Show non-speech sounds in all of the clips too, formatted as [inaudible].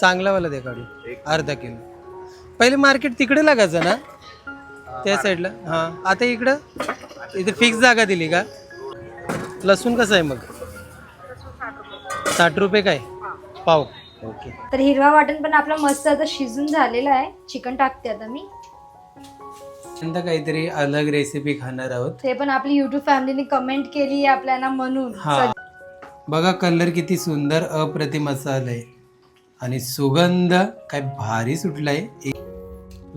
चांगला वाला दे काढू अर्धा किलो. पहिले मार्केट तिकडे लागायचं ना? त्या साईडला हां. आता इकडं? इथे फिक्स जागा दिली का? लसूण कसं आहे मग? साठ रुपये काय? पाव. ओके तर हिरवा वाटण पण आपला मस्त आता शिजून झालेला आहे. चिकन टाकते आता मी. काहीतरी अलग रेसिपी खाणार आहोत. ते पण आपली युट्यूब फॅमिलीने कमेंट केली आपल्याला म्हणून. हा. बघा कलर किती सुंदर अप्रतिम असा आलाय. आणि सुगंध काय भारी सुटलाय.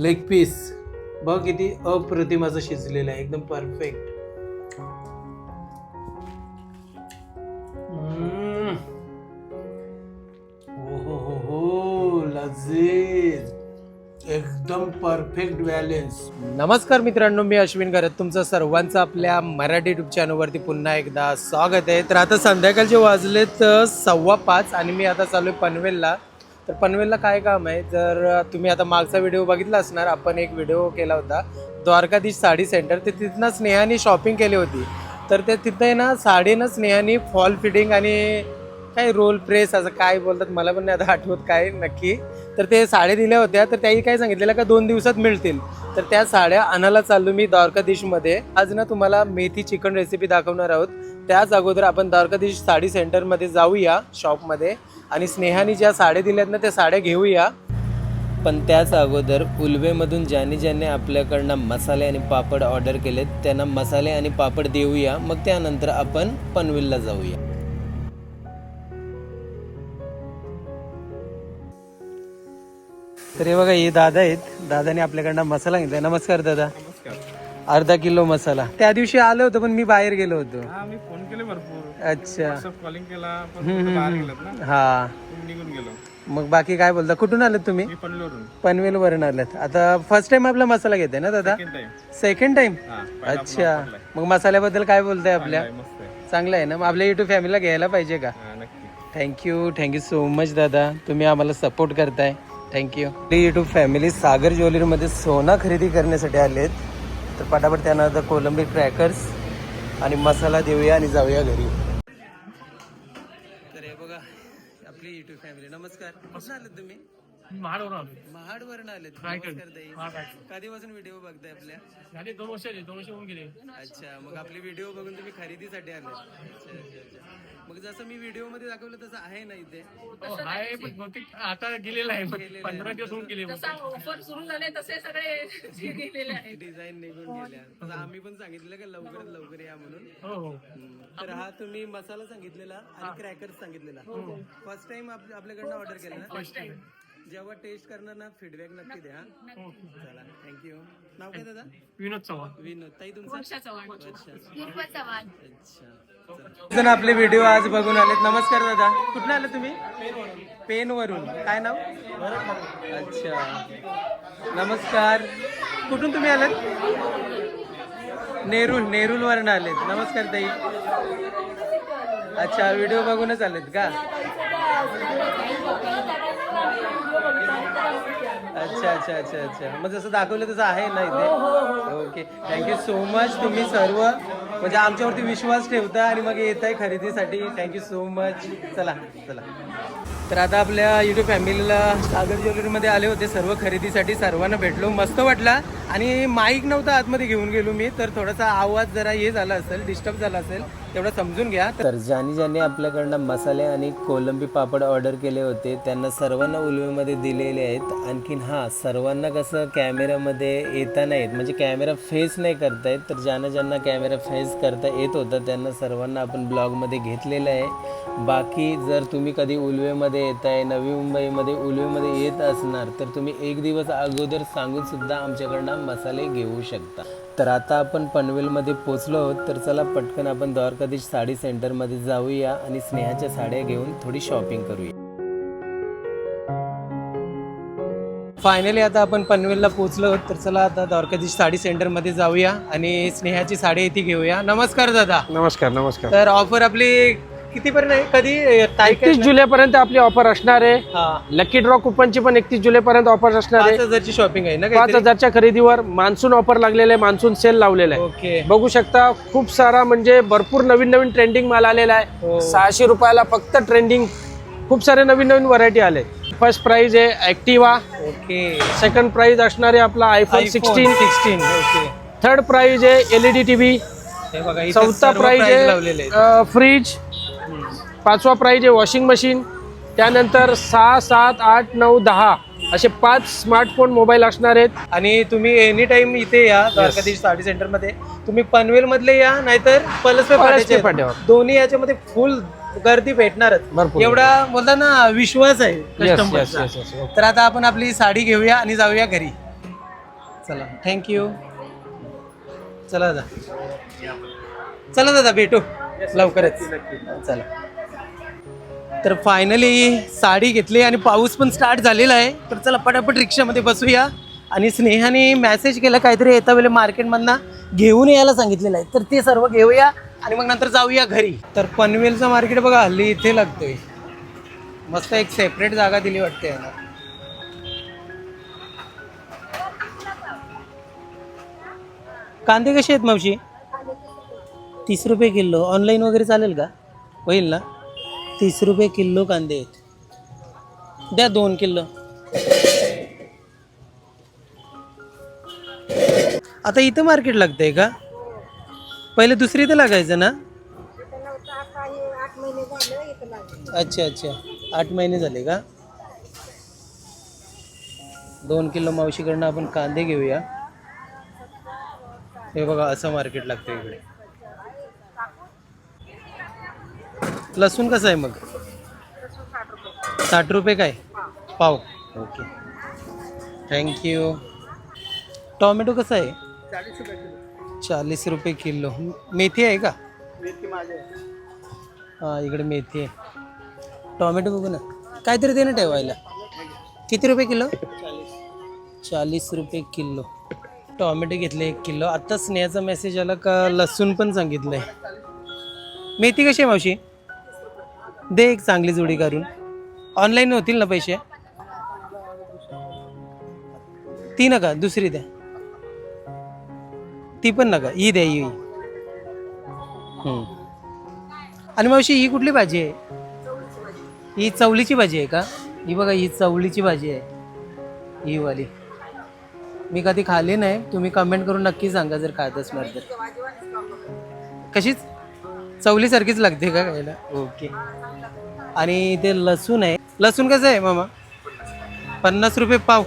लेग पीस बघ किती अप्रतिम असं शिजलेलं आहे एकदम परफेक्ट हो हो हो लजीज. एकदम परफेक्ट बॅलेन्स नमस्कार मित्रांनो मी अश्विन करत तुमचं सर्वांचं आपल्या मराठी युट्यूब चॅनलवरती पुन्हा एकदा स्वागत आहे. तर आता संध्याकाळचे वाजलेत सव्वा पाच आणि मी आता चालू आहे पनवेलला. तर पनवेलला काय काम आहे? जर तुम्ही आता मागचा व्हिडिओ बघितला असणार आपण एक व्हिडिओ केला होता. द्वारकाधीश साडी सेंटर ते तिथनं स्नेहाने शॉपिंग केली होती. तर ते तिथं आहे ना साडीनं स्नेहाने फॉल फिटिंग आणि काय रोल प्रेस असं काय बोलतात मला पण नाही आता आठवत काय नक्की. तर ते साड्या दिल्या होत्या. तर त्याही काय सांगितलेलं का दोन दिवसात मिळतील. तर त्या साड्या आणायला चाललो मी द्वारकाधीशमध्ये. आज ना तुम्हाला मेथी चिकन रेसिपी दाखवणार आहोत. त्याच अगोदर आपण द्वारकाधीश साडी सेंटरमध्ये जाऊया शॉपमध्ये. आणि स्नेहाने ज्या साड्या दिल्यात ना त्या साड्या घेऊया. पण त्याच अगोदर उलवेमधून ज्याने ज्याने आपल्याकडनं मसाले आणि पापड ऑर्डर केलेत त्यांना मसाले आणि पापड देऊया. मग त्यानंतर आपण पनवेलला जाऊया. तर हे बघा हे दादा आहेत. दादाने आपल्याकडनं मसाला घेतलाय. नमस्कार दादा. नमस्कार. अर्धा किलो मसाला. त्या दिवशी आलो होतो पण मी बाहेर गेलो होतो. हा मी फोन केले भरपूर. अच्छा. कॉलिंग केला पण कुठं बाहेर गेलात ना. हा. निघून गेलो. मग बाकी काय बोलता? कुठून आलात तुम्ही? मी पनवेलवरून. पनवेल वरून आलात. आता फर्स्ट टाइम आपला मसाला घेताय ना दादा? सेकंड टाइम सेकंड टाइम हा पहिला अच्छा. मग मसाल्याबद्दल काय बोलताय आपल्या? चांगला आहे, मस्त आहे. चांगलं आहे ना? मग आपल्या युट्यूब फॅमिलीला घ्यायला पाहिजे का? हा नक्की. थँक्यू थँक्यू सो मच दादा. तुम्ही आम्हाला सपोर्ट करताय. थँक्यू आपली युट्यूब फॅमिली सागर ज्वेलरीमध्ये सोना खरेदी करण्यासाठी आलेत. तर पटापट त्यांना आता कोलंबी क्रॅकर्स आणि मसाला देऊया आणि जाऊया घरी. तर हे बघा आपली युट्यूब फॅमिली नमस्कार. कुठून आलेत तुम्ही? महाडवरून आलो. महाडवरून ताई. कधीपासून व्हिडिओ बघताय आपल्या? झाले दोन वर्ष आले दोन वर्ष होऊन गेले. अच्छा मग आपले व्हिडिओ बघून तुम्ही खरेदीसाठी आले मग जसं मी व्हिडिओमध्ये दाखवलं तसं आहे ना इथे. हो, आहे पण बहुतेक आता गेलेला आहे पंधरा दिवस होऊन गेले ऑफर सुरू झाले तसे सगळे जे गेलेले आहेत. डिझाइन निघून गेल्या तसं आम्ही पण सांगितलं का लवकरात लवकर या म्हणून. हो हो. तर हा तुम्ही मसाला सांगितलेला आणि क्रॅकर्स सांगितलेला. फर्स्ट टाइम आपल्याकडनं ऑर्डर केला ना? फर्स्ट टाइम जेव्हा टेस्ट करणार ना फीडबॅक नक्की द्या. हो. चला थँक्यू नाव काय दादा? विनोद चव्हाण. विनोद. ताई तुमचं? चव्हाण. अच्छा. जण आपले व्हिडिओ आज बघून आलेत. नमस्कार दादा. कुठून आले तुम्ही? पेन वरून काय नाव? अच्छा. नमस्कार. कुठून तुम्ही आलात? नेरूल. नेरूल वरून आलेत. नमस्कार ताई. अच्छा व्हिडिओ बघूनच आलेत का? अच्छा अच्छा अच्छा अच्छा. मग जसं दाखवलं तसं आहे ना इथे? ओके थँक्यू सो मच तुम्ही सर्व. म्हणजे आमच्यावरती विश्वास ठेवता आणि मग येत आहे खरेदीसाठी थँक्यू सो मच चला चला. तर आता आपल्या युट्यूब फॅमिलीला सागर ज्वेलरीमध्ये आले होते सर्व खरेदीसाठी सर्वांना भेटलो. मस्त वाटला. आणि माईक नव्हता आतमध्ये घेऊन गेलो मी तर थोडासा आवाज जरा हे झाला असेल डिस्टर्ब झाला असेल तेवढं समजून घ्या. तर ज्यांनी ज्यांनी आपल्याकडनं मसाले आणि कोलंबी पापड ऑर्डर केले होते त्यांना सर्वांना उलवेमध्ये दिलेले आहेत. आणखीन हां सर्वांना कसं कॅमेऱ्यामध्ये येता म्हणजे नाही म्हणजे कॅमेरा फेस नाही करतायत तर ज्यांना ज्यांना कॅमेरा फेस करता येत होता त्यांना सर्वांना आपण ब्लॉगमध्ये घेतलेलं आहे. बाकी जर तुम्ही कधी उलवेमध्ये येत आहे नवी मुंबईमध्ये उलवेमध्ये येत असणार तर तुम्ही एक दिवस अगोदर सांगून सुद्धा आमच्याकडनं मसाले घेऊ शकता. तर आता आपण पनवेलमध्ये पोचलो आहोत तर चला पटकन आपण द्वारकाधीश साडी सेंटरमध्ये जाऊया आणि स्नेहाच्या साड्या घेऊन थोडी शॉपिंग करूया. फायनली आता आपण पनवेलला पोहोचलो आहोत तर चला आता द्वारकाधीश साडी सेंटरमध्ये जाऊया आणि स्नेहाची साडी ती घेऊया. नमस्कार दादा. नमस्कार नमस्कार. तर ऑफर आपली कितीपर्यंत आहे? कधी तारीख एकतीस जुलै पर्यंत आपली ऑफर असणार आहे. हा. लकी ड्रॉ कुपनची पण एकतीस जुलै पर्यंत ऑफर असणार पाच आहे हजारची शॉपिंग आहे ना पाच काहीतरी? हजारच्या खरेदीवर मान्सून ऑफर लागलेलं आहे मान्सून सेल लावलेला आहे. ओके. बघू शकता खूप सारा म्हणजे भरपूर नवीन नवीन ट्रेंडिंग माल आलेला हो. आहे सहाशे रुपयाला फक्त ट्रेंडिंग खूप सारे नवीन नवीन व्हरायटी आले. फर्स्ट प्राइज आहे ऍक्टिवा ओके. सेकंड प्राइज असणार आहे आपला iPhone sixteen sixteen okay. Third prize आहे L E D T V हे बघा इथे चौथा सर्व प्राइज prize लावलेले आहेत. आहे फ्रीज पाचवा प्राइज आहे वॉशिंग मशीन त्यानंतर सहा सात आठ नऊ दहा असे पाच स्मार्टफोन मोबाईल असणार आहेत. आणि तुम्ही एनी टाइम इथे या द्वारकाधीश साडी सेंटरमध्ये. तुम्ही पनवेल मधले या नाहीतर पलसपे फाट्यावर. दोन्ही याच्यामध्ये फुल गर्दी भेटणारच. भरपूर. एवढा बोलता ना विश्वास आहे Yes, customer yes, चा. yes, yes, okay. तर आता आपण आपली साडी घेऊया आणि जाऊया घरी. चला थँक्यू चला दादा. चला दादा भेटू. लवकरच. चला. तर फायनली साडी घेतली आणि पाऊस पण स्टार्ट झालेला आहे. तर चला पटापट रिक्षामध्ये बसूया. आणि स्नेहाने मॅसेज केला काहीतरी येता वेळेला मार्केटमधनं घेऊन यायला सांगितलेलं आहे. तर ते सर्व घेऊया आणि मग नंतर जाऊया घरी. तर पनवेलचं मार्केट बघा हल्ली इथे लागतोय. मस्त एक सेपरेट जागा दिली वाटते याला. कांदे कसे आहेत मावशी? तीस रुपये किलो. ऑनलाईन वगैरे चालेल का? होईल ना? तीस रुपये किलो कांदे आहेत. द्या दोन किलो. आता इथं मार्केट लागतंय का? पहिले दुसरी इथं लागायचं ना? अच्छा अच्छा. आठ महिने झाले का? दोन किलो मावशीकडनं आपण कांदे घेऊया. हे बघा असं मार्केट लागतं इकडे. लसूण कसं आहे मग? साठ रुपये काय? पाव. ओके. थँक्यू टॉमॅटो कसं आहे? चाळीस रुपये किलो. मेथी आहे का? हां इकडे मेथी आहे. टॉमॅटो बघू ना. काहीतरी दे ना ठेवायला. किती रुपये किलो? चाळीस रुपये किलो. टॉमॅटो घेतले एक किलो. आत्ता स्नेहाचा मेसेज आला का लसूण पण सांगितलं आहे मेथी कशी आहे मावशी? दे एक चांगली जोडी करून. ऑनलाईन होतील ना पैसे? ती नका दुसरी द्या. ती पण नका ही द्या ही. आणि मावशी ही कुठली भाजी आहे? ही चवलीची भाजी आहे का? ही बघा ही चवलीची भाजी आहे. ही वाली. मी कधी खाल्ली नाही तुम्ही कमेंट करून नक्की सांगा जर खात असणार तर. कशीच? चवलीसारखीच लागते का खायला? ओके. आणि ते लसूण आहे. लसूण कसं आहे मामा? पन्नास रुपये पाव.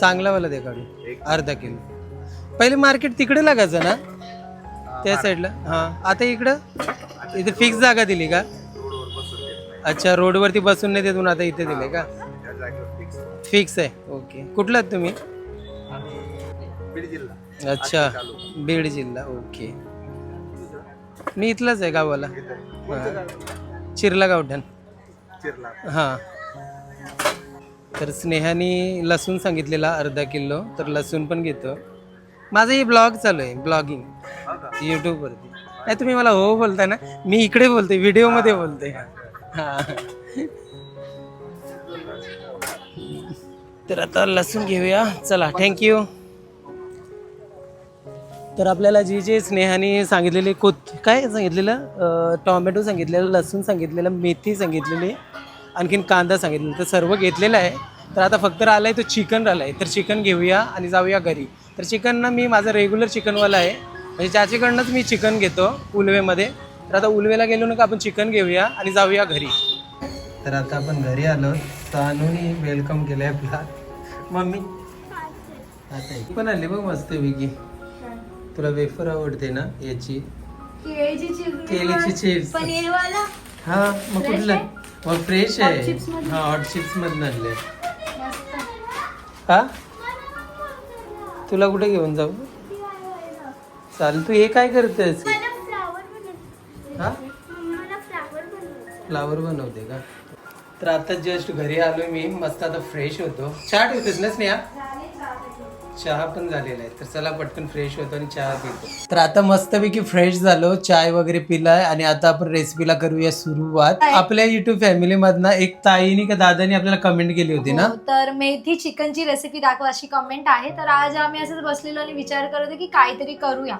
चांगला वाला दे काढून. अर्धा किलो. पहिले मार्केट तिकडे लागायचं ना? त्या साईडला हां. आता इकडं? इथे फिक्स जागा दिली का? अच्छा रोडवरती बसून नाही देतून आता इथे दिले का? फिक्स आहे. ओके. कुठला आहेत तुम्ही? अच्छा. बीड जिल्हा. ओके. मी इथलाच आहे गावाला हां. चिरला गावठण. हां. तर स्नेहाने लसूण सांगितलेला अर्धा किलो. तर लसूण पण घेतो. माझं हे ब्लॉग चालू आहे ब्लॉगिंग. यूट्यूबवरती नाही तुम्ही मला हो बोलताय ना मी इकडे बोलते व्हिडिओमध्ये बोलते हां. तर आता लसूण घेऊया. चला थँक्यू तर आपल्याला जी जे स्नेहाने सांगितलेली कोथ काय सांगितलेलं? टॉमॅटो सांगितलेलं लसूण सांगितलेलं मेथी सांगितलेली आणखीन कांदा सांगितलेला तर सर्व घेतलेलं आहे. तर आता फक्त राहिलं आहे तो चिकन राहिलं आहे तर चिकन घेऊया आणि जाऊया घरी. तर चिकन ना मी माझा रेग्युलर चिकनवाला आहे. म्हणजे ज्याच्याकडनंच मी चिकन घेतो उलवेमध्ये तर आता उलवेला गेलो ना का आपण चिकन घेऊया आणि जाऊया घरी. तर आता आपण घरी आलो. सानूनी वेलकम केलं आहे. आपला मम्मी आता पण आली बघ मस्त विकी तुला वेफर आवडते ना याची? केळीची चिप्स पनीरवाला? हा मग Fresh कुठलं? आहे? मग फ्रेश Hot आहे. chips? हा हॉट चिप्स मधून आणले मस्त. हा? तुला कुठे घेऊन जाऊ? चाल तू हे काय करतेस? हा? फ्लावर बनवते का? तर आता जस्ट घरी आलोय मी. मस्त आता फ्रेश होतो. चहा ठेवतेस ना स्नेहा? चहा पण झालेला आहे. तर चला पटकन फ्रेश होतो आणि चहा पितो. तर आता मस्तपैकी फ्रेश झालो चाय वगैरे पिलाय आणि आता आपण रेसिपीला करूया सुरुवात. आपल्या युट्यूब फॅमिली मधनं एक ताईनी का दादानी आपल्याला कमेंट केली होती ना? हो, तर मेथी चिकनची रेसिपी दाखवा अशी कमेंट आहे. तर आज आम्ही असंच बसलेलो आणि विचार करत होतो की काहीतरी करूया.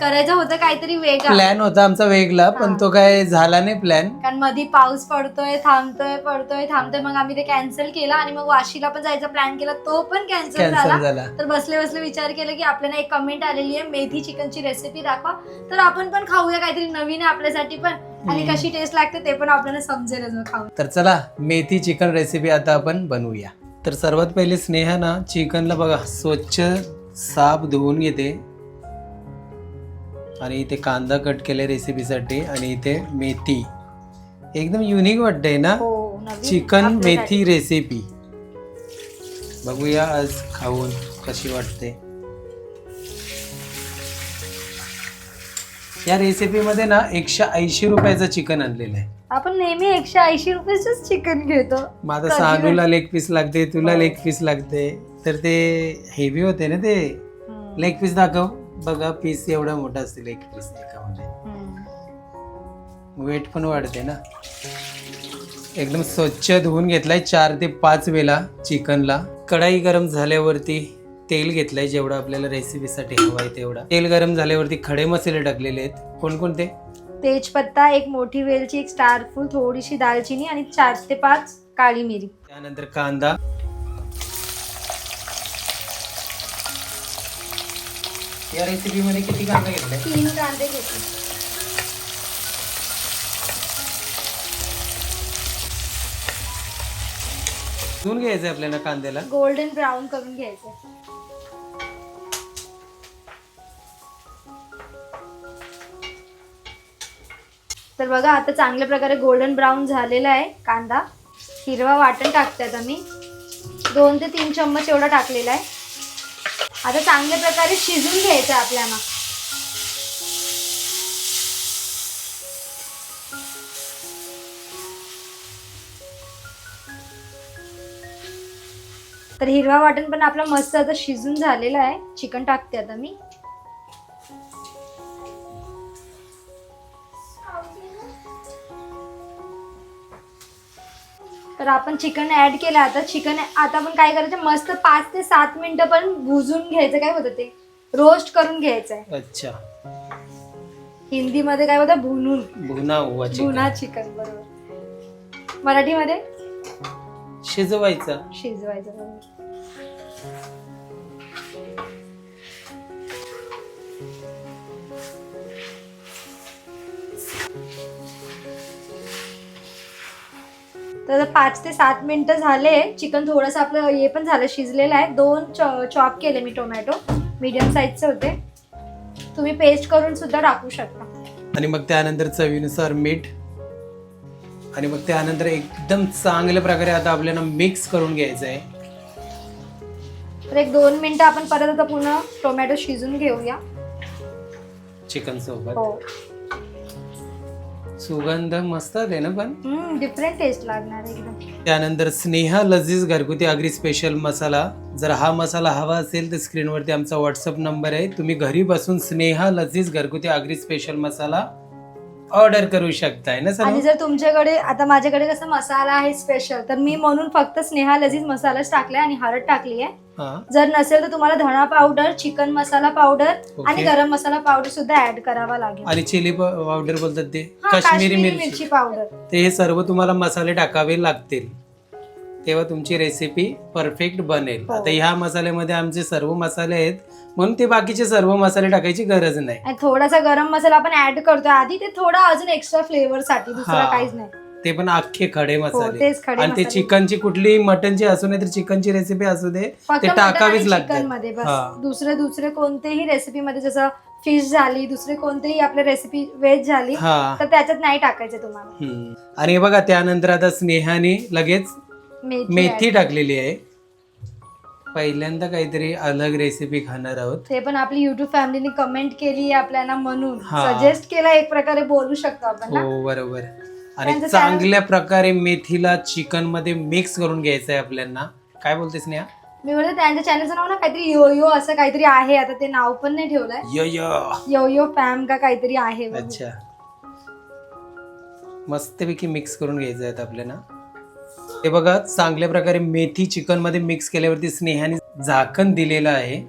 करायचं होतं काहीतरी वेगळा. प्लॅन होता आमचा वेगळा पण. तो काय झाला नाही प्लॅन कारण मधी पाऊस पडतोय थांबतोय पडतोय थांबतोय मग आम्ही ते कॅन्सल केला आणि मग वाशीला पण जायचा प्लॅन केला तो पण कॅन्सल कॅन्सल झाला. झाला. तर बसले बसले विचार केला की आपल्याला एक कमेंट आलेली आहे मेथी चिकनची रेसिपी दाखवा. तर आपण पण खाऊया काहीतरी नवीन आहे आपल्यासाठी पण. आणि हम्म. कशी टेस्ट लागते ते पण आपल्याला समजेल मग खाऊन. तर चला मेथी चिकन रेसिपी आता आपण बनवूया. तर सर्वात पहिले स्नेहा ना चिकनला बघा स्वच्छ साफ धुवून घेते. आणि इथे कांदा कट केले रेसिपीसाठी आणि इथे मेथी. एकदम युनिक वाटतंय ना? हो चिकन. मेथी रेसिपी बघूया आज खाऊन कशी वाटते. या रेसिपीमध्ये ना एकशे ऐंशी रुपयाचं चिकन आणलेलं आहे. आपण नेहमी एकशे ऐंशी रुपयाच चिकन घेतो. कधी सानूला लेग पीस लागते तुला हो. लेग पीस लागते. तर ते हेवी होते ना ते. लेग पीस दाखव. बघा पीस एवढा मोठा असते लेग पीस एकामध्ये. वेट पण वाढते ना. एकदम स्वच्छ धुवून घेतलाय चार ते पाच वेळा चिकनला. कढाई गरम झाल्यावरती तेल घेतलंय जेवढं आपल्याला रेसिपीसाठी हवं आहे तेवढा. तेल गरम झाल्यावरती खडे मसाले टाकलेले आहेत. कोणकोणते? तेजपत्ता एक मोठी वेलची एक स्टार फुल थोडीशी दालचिनी आणि चार ते पाच काळी मिरी. त्यानंतर कांदा. या रेसिपीमध्ये किती कांदा घेतलाय तीन कांदे घेतले. धुवून घ्यायचं आपल्याला कांद्याला? गोल्डन ब्राऊन करून घ्यायचे. तर बघा आता चांगल्या प्रकारे गोल्डन ब्राऊन झालेला आहे कांदा. हिरवा वाटण टाकतात आम्ही. दोन ते तीन चम्मच एवढा टाकलेला आहे. आता चांगल्या प्रकारे शिजून घ्यायचं आपल्याला. तर हिरवा वाटण पण आपला मस्त आता शिजून झालेला आहे. चिकन टाकते आता मी. तर आपण चिकन ऍड केलं आता. चिकन आता आपण काय करायचं? मस्त पाच ते सात मिनिटं पण भुजून घ्यायचं. काय होतं ते? रोस्ट करून घ्यायचं आहे. अच्छा. हिंदीमध्ये काय होतं? भुनून. भुना हुआ भुना चिकन चिकन बरोबर. मराठीमध्ये? शिजवायचा. शिजवायचं बरोबर. तर पाच ते सात मिनिटं झाले. चिकन थोडंसं आपलं हे पण झालं शिजलेलं आहे. दोन चॉप केले मी टोमॅटो. मीडियम साईजचे होते. तुम्ही पेस्ट करून सुद्धा टाकू शकता. आणि मग त्यानंतर चवीनुसार मीठ. आणि मग त्यानंतर एकदम चांगल्या प्रकारे आता आपल्याला मिक्स करून घ्यायचं आहे. तर एक दोन मिनिटं आपण परत आता पुन्हा टोमॅटो शिजून घेऊया. चिकन सोबत. हो. सुगंध मस्त आले ना पण? डिफरंट टेस्ट लागणार आहे एकदम. त्यानंतर स्नेहा लजीज घरगुती आगरी स्पेशल मसाला. जर हा मसाला हवा असेल तर स्क्रीनवरती आमचा व्हॉट्सअप नंबर आहे. तुम्ही घरी बसून स्नेहा लजीज घरगुती आगरी स्पेशल मसाला ऑर्डर करू शकताय ना आणि सर जर तुमच्याकडे आता माझ्याकडे कसं मसाला आहे स्पेशल तर मी म्हणून फक्त स्नेहा लजीज मसालाच टाकलाय आणि हळद टाकली आहे हा. जर नसेल तर तुम्हाला धणा powder chicken masala powder okay. आणि गरम मसाला पावडर सुद्धा ऍड करावा लागेल. आणि चिली पावडर बोलतात ते? हा, काश्मीरी मिरची. मिरची पावडर ते हे सर्व तुम्हाला मसाले टाकावे लागतील. तेव्हा तुमची रेसिपी परफेक्ट बनेल. हो. आता ह्या मसाल्यामध्ये आमचे सर्व मसाले आहेत. म्हणून ते बाकीचे सर्व मसाले टाकायची गरज नाही आणि थोडासा गरम मसाला आपण ऍड करतो आधी ते थोडा अजून एक्स्ट्रा फ्लेवर साठी दुसरं हा. काहीच नाही ते पण अख्खे खडे हो मसाले तेच खडे आणि ते मसाले. चिकनची कुठली मटनची असू नये तर चिकनची रेसिपी असू दे फक्त ते मटण टाकावीच आणि लागतात. चिकनमध्ये बस हा. दुसरे दुसरे कोणतेही रेसिपी मध्ये जसं फिश झाली दुसरे कोणतेही आपल्या रेसिपी व्हेज झाली हा तर त्याच्यात नाही टाकायचं तुम्हाला हम्म. आणि हे बघा त्यानंतर आता स्नेहाने लगेच मेथी मेथी add. टाकलेली आहे पहिल्यांदा काहीतरी अलग रेसिपी खाणार आहोत. ते पण आपली युट्यूब फॅमिलीने कमेंट केली आपल्याला म्हणून. हा. सजेस्ट केला एक प्रकारे बोलू शकतो आपण ना? हो बरोबर. आणि त्यांचं चांगल्या प्रकारे मेथीला चिकनमध्ये मिक्स करून घ्यायचं आहे आपल्याला काय बोलतेस स्नेहा? मी म्हणते त्यांच्या चॅनलचं नाव ना काहीतरी यो यो असं काहीतरी आहे. आता ते नाव पण नाही ठेवलंय. य य यो यो फॅम का काहीतरी आहे बघू. अच्छा. मस्तपैकी मिक्स करून घ्यायचं आहे आपल्याला. हे बघा चांगल्या प्रकारे मेथी चिकनमध्ये मिक्स केल्यावरती स्नेहाने झाकण दिलेलं आहे.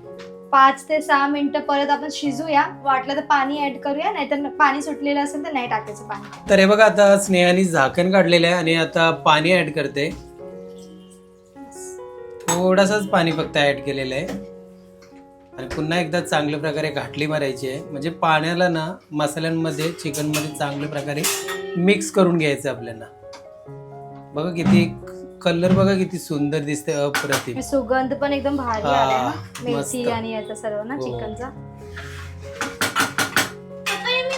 पाच ते सहा मिनिटं परत आपण शिजूया. वाटलं तर पाणी ऍड करूया नाहीतर पाणी सुटलेलं असेल तर नाही टाकायचं पाणी. तर हे बघा आता स्नेहाने झाकण काढलेलं आहे आणि आता पाणी ऍड करते. थोडासाच पाणी फक्त ऍड केलेलं आहे. आणि पुन्हा एकदा चांगल्या प्रकारे घाटली मारायची आहे. म्हणजे पाण्याला ना मसाल्यांमध्ये चिकनमध्ये चांगल्या प्रकारे मिक्स करून घ्यायचं आपल्याला. बघा किती कलर बघा किती सुंदर दिसते अप्रतिम. सुगंध पण एकदम भारी हा, आलाय ना? मस्त. मेथी आणि याचा सर्व ना हो. चिकनचा.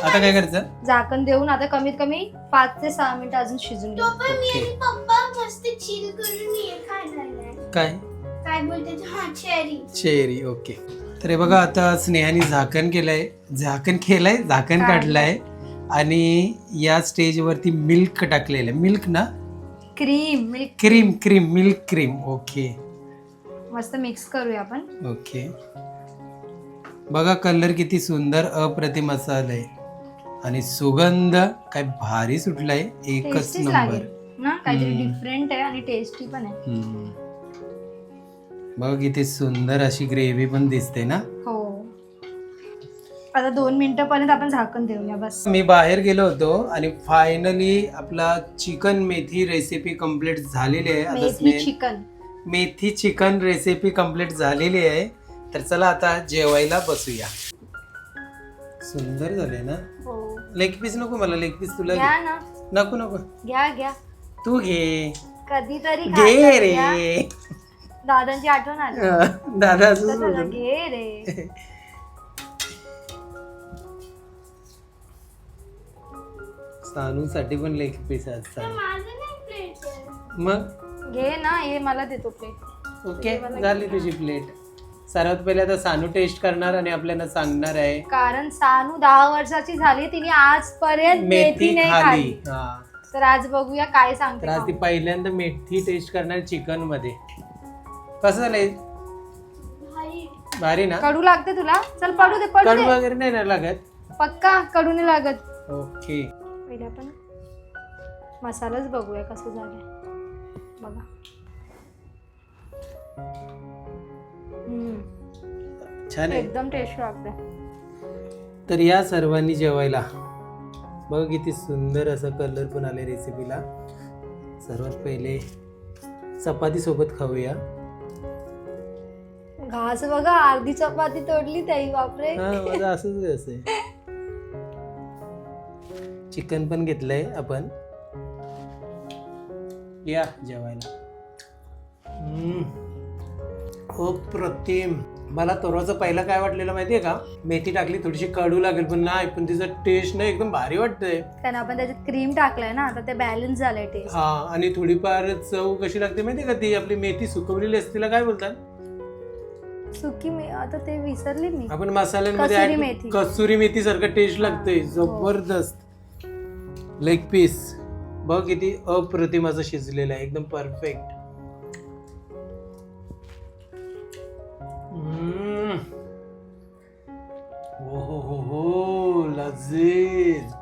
आता काय करायचं? झाकण देऊन आता कमीत कमी पाच ते सहा मिनिटं अजून शिजून घेऊ. ओके. पप्पा मस्त चिल करून ये खायला काय? काय बोलते हा चेरी चेरी ओके. तर हे बघा आता स्नेहाने झाकण केलंय. झाकण केलंय झाकण काढलंय. काढलंय. आणि या स्टेजवरती मिल्क टाकलेलं आहे. मिल्क ना? Cream milk cream cream milk cream. Okay. मस्त मिक्स करूया आपण. ओके. बघा कलर किती सुंदर अप्रतिम असा आलाय. आणि सुगंध काय भारी सुटलाय. एकच टेस्टीच नंबर ना? काहीतरी हम्म. डिफरंट आहे आणि टेस्टी पण आहे. हम्म. बघा किती सुंदर अशी ग्रेव्ही पण दिसते ना? हो. आता दोन मिनिटं पर्यंत आपण झाकण देऊया बस. मी बाहेर गेलो होतो आणि फायनली आपला चिकन मेथी रेसिपी कंप्लीट झालेली आहे. आता methi chicken. Methi chicken recipe complete झालेली आहे. तर चला आता जेवायला बसूया. सुंदर झाले ना? हो. लेग पीस नको मला लेग पीस तुला घ्या घे. ना. नको नको. घ्या घ्या. तू घे. कधीतरी घे रे. दादांची आठवण आली. दादा असंच बोलतो. घे रे. [laughs] सानूसाठी पण लेग पीस असतात माझं नाही प्लेट मग? घे ना हे मला देतो प्लेट ओके झाली तुझी प्लेट सर्वात पहिले आता सानू टेस्ट करणार आणि आपल्याला सांगणार आहे. कारण सानू दहा वर्षाची झाली तिने आजपर्यंत मेथी मेथी नाही खाली. खाल्ली. हा. तर आज बघूया काय तर सांगते आज ती. पहिल्यांदा मेथी टेस्ट करणार चिकनमध्ये. कसं झालंय? भाई भारी ना? कडू लागते तुला? चल पडू दे पडू कडू दे. वगैरे नाही ना लागत? पक्का कडू नाही लागत. ओके. पहिले आपण मसालाच बघूया कसं झालंय. बघा. छान एकदम टेस्ट लागते तर या सर्वांनी जेवायला. बघ किती सुंदर असा कलर पण आले रेसिपीला सर्वात पहिले चपाती सोबत खाऊया. घास बघा अर्धी चपाती तोडली ताई बापरे. हा असंच असं [laughs] चिकन पण घेतलंय आपण. या जेवायला. हम्म. अप्रतिम मला तोराचं पहिला काय वाटलेलं माहितीये का? मेथी टाकली थोडीशी कडू लागेल पण नाही पण तिचं टेस्ट ना एकदम भारी वाटतंय. कारण आपण त्याच्यात क्रीम टाकलंय ना आता ते बॅलन्स झालंय टेस्ट हा आणि थोडीफार चव कशी लागते माहितीये का ती? आपली मेथी सुकवलेली असते तिला काय बोलतात? सुकी मी आता ते विसरली मी. आपण मसाल्यांमध्ये कसुरी मेथी. कसुरी मेथी सारखं टेस्ट हा, लागते हो. जबरदस्त. लेग पीस बघ किती अप्रतिम असं शिजलेलं आहे. एकदम परफेक्ट हो हो हो हो लजीज.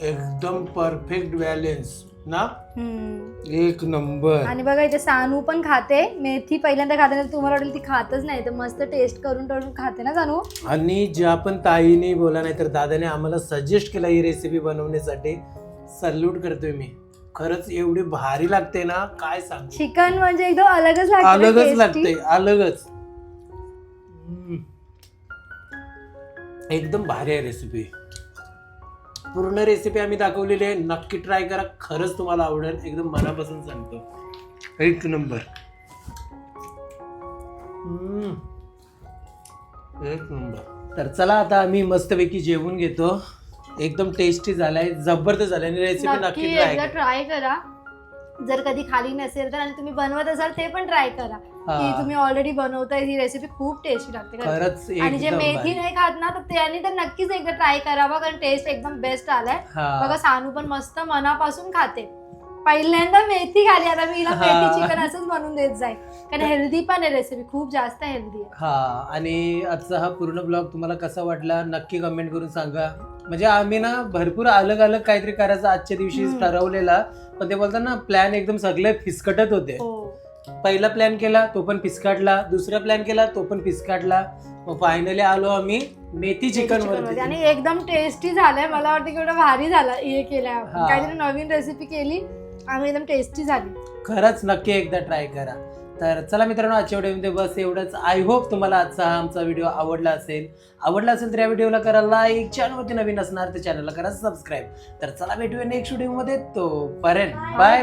एकदम परफेक्ट बॅलेन्स ना? हम्म. एक नंबर. आणि बघा इथे सानू पण खाते. मेथी पहिल्यांदा खाते तर तुम्हाला वाटेल ती खातच नाही. तर मस्त टेस्ट करून करून खाते ना सानू? आणि ज्या पण ताईने बोला नाही तर दादाने आम्हाला सजेस्ट केला ही रेसिपी बनवण्यासाठी. सल्यूट करतोय मी. खरंच एवढी भारी लागते ना काय सांगू? चिकन म्हणजे एकदम अलगच लागते अलगच tasty. लागते अलगच. हम्म. एकदम भारी आहे रेसिपी पूर्ण रेसिपी आम्ही दाखवलेली आहे. नक्की ट्राय करा. खरंच तुम्हाला आवडेल. एकदम मनापासून सांगतो. एक नंबर. हम्म. एक नंबर. तर चला आता आम्ही मस्तपैकी जेवून घेतो. एकदम टेस्टी झालाय. जबरदस्त झालाय. आणि रेसिपी नक्की ट्राय करा. जर कधी खाली नसेल तर आणि तुम्ही बनवत असाल ते पण ट्राय करा. की. तुम्ही ऑलरेडी बनवताय ही रेसिपी खूप टेस्टी लागते खरंच. खरंच आणि जे एकदम मेथी भारी. नाही खात ना तर त्यांनी तर नक्कीच एकदा ट्राय करावा कारण टेस्ट एकदम बेस्ट आलाय हा. बघा सानू पण मस्त मनापासून खाते पहिल्यांदा मेथी खाली आता मी हिला हा. मेथी चिकन असंच बनवून देत जाईल कारण हेल्दी पण आहे रेसिपी खूप जास्त हेल्दी आहे हा आणि आजचा हा पूर्ण ब्लॉग तुम्हाला कसा वाटला नक्की कमेंट करून सांगा म्हणजे आम्ही ना भरपूर अलग अलग काहीतरी करायचं आजच्या दिवशी हम्म. ठरवलेला पण ते बोलतात ना प्लॅन एकदम सगळे फिसकटत होते हो पहिला प्लॅन केला तो पण पिसकाटला. दुसरा प्लॅन केला तो पण पिसकाटला. मग फायनली आलो आम्ही मेथी चिकन वरती. आणि एकदम टेस्टी झालंय. मला वाटतं की एवढं भारी झालं. हे आपण हा. काहीतरी नवीन रेसिपी केली. आणि एकदम टेस्टी झाली. खरंच नक्की एकदा ट्राय करा. तर चला मित्रांनो आजच्या व्हिडिओमध्ये बस एवढंच. आय होप तुम्हाला आजचा हा आमचा व्हिडिओ आवडला असेल. आवडला असेल तर या व्हिडिओला करा लाईक चॅनलवरती नवीन असणार तर चॅनलला करा सबस्क्राईब तर चला भेटूया नेक्स्ट व्हिडिओमध्ये तो पर्यंत बाय बाय